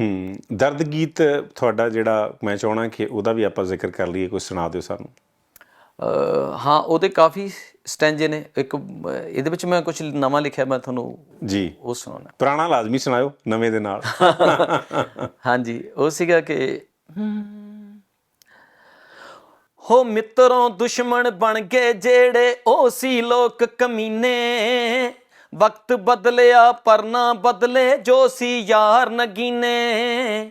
ਹੂੰ ਦਰਦ ਗੀਤ ਤੁਹਾਡਾ ਜਿਹੜਾ ਮੈਂ ਚਾਹਣਾ ਕਿ ਉਹਦਾ ਵੀ ਆਪਾਂ ਜ਼ਿਕਰ ਕਰ ਲਈਏ ਕੋਈ ਸੁਣਾ ਦਿਓ ਸਾਨੂੰ। ਹਾਂ ਉਹਦੇ ਕਾਫੀ ਸਟੈਂਜੇ ਨੇ। ਇੱਕ ਇਹਦੇ ਵਿੱਚ ਮੈਂ ਕੁਝ ਨਵਾਂ ਲਿਖਿਆ ਮੈਂ ਤੁਹਾਨੂੰ ਜੀ। ਉਹ ਸੁਣਾਉਣਾ। ਪੁਰਾਣਾ ਲਾਜ਼ਮੀ ਸੁਣਾਇਓ ਨਵੇਂ ਦੇ ਨਾਲ। ਹਾਂਜੀ ਉਹ ਸੀਗਾ ਕਿ ਹੋ ਮਿੱਤਰੋਂ ਦੁਸ਼ਮਣ ਬਣ ਗਏ ਜਿਹੜੇ ਉਹ ਸੀ ਲੋਕ ਕਮੀਨੇ। ਵਕਤ ਬਦਲਿਆ ਪਰ ਨਾ ਬਦਲੇ ਜੋ ਸੀ ਯਾਰ ਨਗੀਨੇ।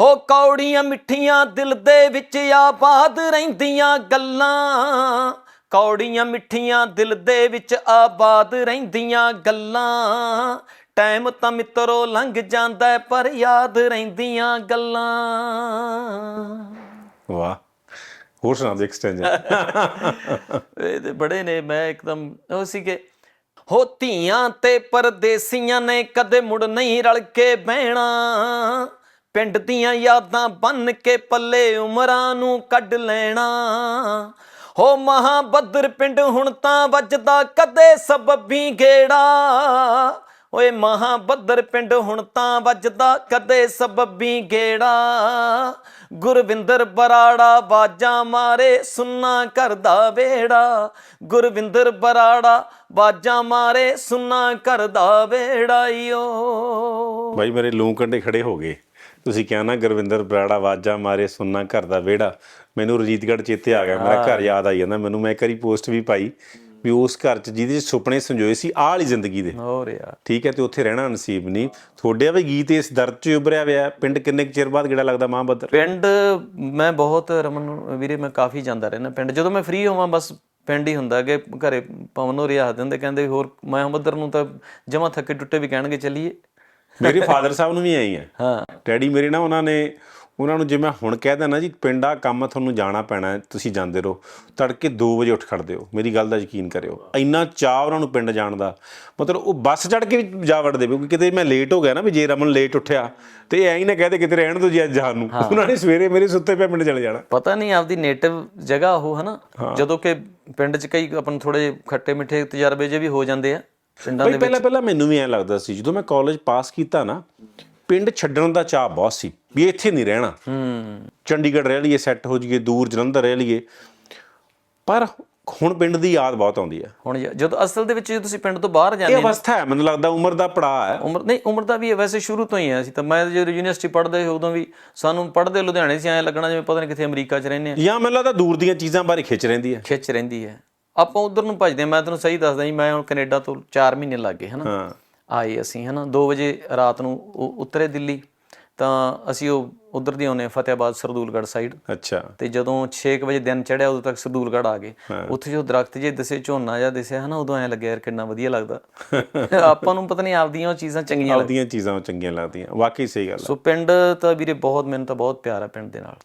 ਹੋ ਕੌੜੀਆਂ ਮਿੱਠੀਆਂ ਦਿਲ ਦੇ ਵਿੱਚ ਆਬਾਦ ਰਹਿੰਦੀਆਂ ਗੱਲਾਂ। ਕੌੜੀਆਂ ਮਿੱਠੀਆਂ ਦਿਲ ਦੇ ਵਿੱਚ ਆਬਾਦ ਰਹਿੰਦੀਆਂ ਗੱਲਾਂ। ਟਾਈਮ ਤਾਂ ਮਿੱਤਰੋ ਲੰਘ ਜਾਂਦਾ ਪਰ ਯਾਦ ਰਹਿੰਦੀਆਂ ਗੱਲਾਂ। ਵਾਹ। ਹੋਰ ਸੁਣਾ ਦਿਓ ਐਕਸਟੈਂਸ਼ਨ ਇਹ ਬੜੇ ਨੇ ਮੈਂ ਇੱਕਦਮ ਉਹ ਸੀਗੇ ਹੋ ਧੀਆਂ ਤੇ ਪਰਦੇਸੀਆਂ ਨੇ ਕਦੇ ਮੁੜ ਨਹੀਂ ਰਲ ਕੇ ਬਹਿਣਾ। ਪਿੰਡ ਦੀਆਂ ਯਾਦਾਂ ਬੰਨ ਕੇ ਪੱਲੇ ਉਮਰਾਂ ਨੂੰ ਕੱਢ ਲੈਣਾ। ਹੋ ਮਹਾਬਦਰ ਪਿੰਡ ਹੁਣ ਤਾਂ ਵੱਜਦਾ ਕਦੇ ਸਬੱਬੀ ਗੇੜਾ। ਓਏ ਮਹਾਬਦਰ ਪਿੰਡ ਹੁਣ ਤਾਂ ਵੱਜਦਾ ਕਦੇ ਸਬੱਬੀ ਗੇੜਾ। ਗੁਰਵਿੰਦਰ ਬਰਾੜਾ ਬਾਜਾਂ ਮਾਰੇ ਸੁੰਨਾ ਕਰਦਾ ਵੇੜਾ। ਗੁਰਵਿੰਦਰ ਬਰਾੜਾ ਬਾਜਾਂ ਮਾਰੇ ਸੁੰਨਾ ਕਰਦਾ ਵੇੜਾ ਈਓ। ਬਾਈ ਮੇਰੇ ਲੂੰ ਕੰਡੇ ਖੜੇ ਹੋ ਗਏ। ਤੁਸੀਂ ਕਿਹਾ ਨਾ ਗੁਰਵਿੰਦਰ ਬਰਾੜਾ ਆਵਾਜ਼ਾਂ ਮਾਰੇ ਸੁਣਨਾ ਘਰ ਦਾ ਵਿਹੜਾ ਮੈਨੂੰ ਰਜੀਤਗੜ੍ਹ ਚੇਤੇ ਆ ਗਿਆ। ਮੇਰਾ ਘਰ ਯਾਦ ਆਈ ਜਾਂਦਾ। ਮੈਨੂੰ ਮੈਂ ਇੱਕ ਵਾਰੀ ਪੋਸਟ ਵੀ ਪਾਈ। ਵੀ ਉਸ ਘਰ 'ਚ ਜਿਹਦੇ ਸੁਪਨੇ ਸੰਜੋਏ ਸੀ ਆਹ ਵਾਲੀ ਜ਼ਿੰਦਗੀ ਦੇ। ਹੋਰ ਯਾਰ। ਠੀਕ ਹੈ ਤੇ ਉੱਥੇ ਰਹਿਣਾ ਨਸੀਬ ਨਹੀਂ। ਤੁਹਾਡੇ ਵੀ ਗੀਤ ਇਸ ਦਰਦ 'ਚ ਉਭਰਿਆ ਹੋਇਆ। ਪਿੰਡ ਕਿੰਨੇ ਚਿਰ ਬਾਅਦ ਕਿਹੜਾ ਲੱਗਦਾ ਮਹਾਂਬਦਰ ਪਿੰਡ ਮੈਂ ਬਹੁਤ ਰਮਨ ਵੀਰੇ ਮੈਂ ਕਾਫੀ ਜਾਂਦਾ ਰਹਿਣਾ ਪਿੰਡ। ਜਦੋਂ ਮੈਂ ਫ੍ਰੀ ਹੋਵਾਂ ਬਸ ਪਿੰਡ ਹੀ ਹੁੰਦਾ ਕਿ ਘਰੇ ਪਵਨ ਹੋ ਰਿਹਾ ਦਿੰਦੇ ਕਹਿੰਦੇ ਹੋਰ ਮੈਂ ਉਧਰ ਨੂੰ ਤਾਂ ਜਮਾ ਥੱਕੇ ਟੁੱਟੇ ਵੀ ਕਹਿਣਗੇ ਚੱਲੀਏ। ਮੇਰੇ ਫਾਦਰ ਸਾਹਿਬ ਨੂੰ ਵੀ ਆਈ ਹੈ। ਹਾਂ। ਡੈਡੀ ਮੇਰੇ ਨਾ ਉਹਨਾਂ ਨੇ ਉਹਨਾਂ ਨੂੰ ਜੇ ਮੈਂ ਹੁਣ ਕਹਿ ਦਿੰਦਾ ਜੀ ਪਿੰਡ ਆ ਕੰਮ ਤੁਹਾਨੂੰ ਜਾਣਾ ਪੈਣਾ ਤੁਸੀਂ ਜਾਂਦੇ ਰਹੋ। ਤੜਕੇ 2 ਵਜੇ ਉੱਠ ਖੜਦੇ ਹੋ ਮੇਰੀ ਗੱਲ ਦਾ ਯਕੀਨ ਕਰਿਓ। ਇੰਨਾ ਚਾਹ ਉਹਨਾਂ ਨੂੰ ਪਿੰਡ ਜਾਣ ਦਾ। ਮਤਲਬ ਉਹ ਬੱਸ ਚੜ ਕੇ ਵੀ ਜਾ ਵੜਦੇ ਕਿਉਂਕਿ ਕਿਤੇ ਮੈਂ ਲੇਟ ਹੋ ਗਿਆ ਨਾ ਵੀ ਜੇ ਰਮਨ ਲੇਟ ਉੱਠਿਆ ਤੇ ਐਂ ਹੀ ਨਾ ਕਹਦੇ ਕਿਤੇ ਰਹਿਣ ਦੋ ਜੀ ਅੱਜ ਜਾਣ ਨੂੰ। ਉਹਨਾਂ ਨੇ ਸਵੇਰੇ ਮੇਰੇ ਸੁੱਤੇ ਪਏ ਪਿੰਡ ਚਲੇ ਜਾਣਾ। ਪਤਾ ਨਹੀਂ ਆਪਦੀ ਨੇਟਿਵ ਜਗ੍ਹਾ ਉਹ ਹਨਾ ਜਦੋਂ ਕਿ ਪਿੰਡ 'ਚ ਕਈ ਆਪਣ ਥੋੜੇ ਖੱਟੇ ਮਿੱਠੇ ਤਜਰਬੇ ਜੇ ਵੀ ਹੋ ਜਾਂਦੇ ਆ ਪਿੰਡਾਂ ਦੇ ਪਹਿਲਾਂ ਪਹਿਲਾਂ ਮੈਨੂੰ ਵੀ ਐਂ ਲੱਗਦਾ ਸੀ ਜਦੋਂ ਮੈਂ ਕਾਲਜ ਪਾਸ ਕੀਤਾ ਨਾ ਪਿੰਡ ਛੱਡਣ ਦਾ ਚਾਹ ਬਹੁਤ ਸੀ। ਵੀ ਇੱਥੇ ਨਹੀਂ ਰਹਿਣਾ। ਹੂੰ। ਚੰਡੀਗੜ੍ਹ ਰਹਿ ਲਈਏ ਸੈੱਟ ਹੋ ਜਾਈਏ ਦੂਰ ਜਲੰਧਰ ਰਹਿ ਲਈਏ। ਪਰ ਹੁਣ ਪਿੰਡ ਦੀ ਯਾਦ ਬਹੁਤ ਆਉਂਦੀ ਹੈ। ਹੁਣ ਜ- ਜਦੋਂ ਅਸਲ ਦੇ ਵਿੱਚ ਜਦੋਂ ਤੁਸੀਂ ਪਿੰਡ ਤੋਂ ਬਾਹਰ ਜਾਂਦੇ ਇਹ ਅਵਸਥਾ ਹੈ ਮੈਨੂੰ ਲੱਗਦਾ ਉਮਰ ਦਾ ਪੜਾਅ ਹੈ। ਉਮਰ ਨਹੀਂ ਉਮਰ ਦਾ ਵੀ ਹੈ ਵੈਸੇ ਸ਼ੁਰੂ ਤੋਂ ਹੀ ਹੈ ਅਸੀਂ ਤਾਂ। ਮੈਂ ਜਦੋਂ ਯੂਨੀਵਰਸਿਟੀ ਪੜ੍ਹਦੇ ਉਦੋਂ ਵੀ ਸਾਨੂੰ ਪੜ੍ਹਦੇ ਲੁਧਿਆਣੇ ਸੀ ਐਂ ਲੱਗਣਾ ਜਿਵੇਂ ਪਤਾ ਨਹੀਂ ਕਿੱਥੇ ਅਮਰੀਕਾ 'ਚ ਰਹਿੰਦੇ ਆ। ਜਾਂ ਮੈਨੂੰ ਲੱਗਦਾ ਦੂਰ ਦੀਆਂ ਚੀਜ਼ਾਂ ਬਾਰੇ ਖਿੱਚ ਰਹਿੰਦੀ ਹੈ। ਖਿੱਚ ਰਹਿੰਦੀ ਹੈ। ਆਪਾਂ ਉਧਰ ਨੂੰ ਭਜਦੇ। ਮੈਂ ਤੁਹਾਨੂੰ ਸਹੀ ਦੱਸਦਾ ਜੀ ਮੈਂ ਹੁਣ ਕੈਨੇਡਾ ਤੋਂ 4 ਮਹੀਨੇ ਲੱਗ ਗਏ ਹਨਾ। ਆਏ ਅਸੀਂ ਹਨਾ। 2 ਵਜੇ ਰਾਤ ਨੂੰ ਉਤਰੇ ਦਿੱਲੀ। ਤਾਂ ਅਸੀਂ ਉਹ ਉਧਰ ਦੀ ਆਉਨੇ ਫਤਿਆਬਾਦ ਸਰਦੂਲਗੜ੍ਹ ਸਾਈਡ ਅੱਛਾ। ਤੇ ਜਦੋਂ 6 ਵਜੇ ਦਿਨ ਚੜਿਆ ਉਦੋਂ ਤੱਕ ਸਰਦੂਲਗੜ੍ਹ ਆ ਗਏ। ਉੱਥੇ ਜੋ ਦਰਖਤ ਜੇ ਦਿਸੇ ਝੋਨਾ ਜਾਂ ਦਿਸਿਆ ਹਨਾ ਉਦੋਂ ਐ ਲੱਗਿਆ ਯਾਰ ਕਿੰਨਾ ਵਧੀਆ ਲੱਗਦਾ। ਆਪਾਂ ਨੂੰ ਪਤਾ ਨਹੀਂ ਆਪਦੀਆਂ ਉਹ ਚੀਜ਼ਾਂ ਚੰਗੀਆਂ ਆਪਦੀਆਂ ਚੀਜ਼ਾਂ ਚੰਗੀਆਂ ਲੱਗਦੀਆਂ। ਵਾਕਈ ਸਹੀ ਗੱਲ ਹੈ ਸੋ ਪਿੰਡ ਤਾਂ ਵੀਰੇ ਬਹੁਤ ਮੈਨੂੰ ਤਾਂ ਬਹੁਤ ਪਿਆਰ ਆ ਪਿੰਡ ਦੇ ਨਾਲ।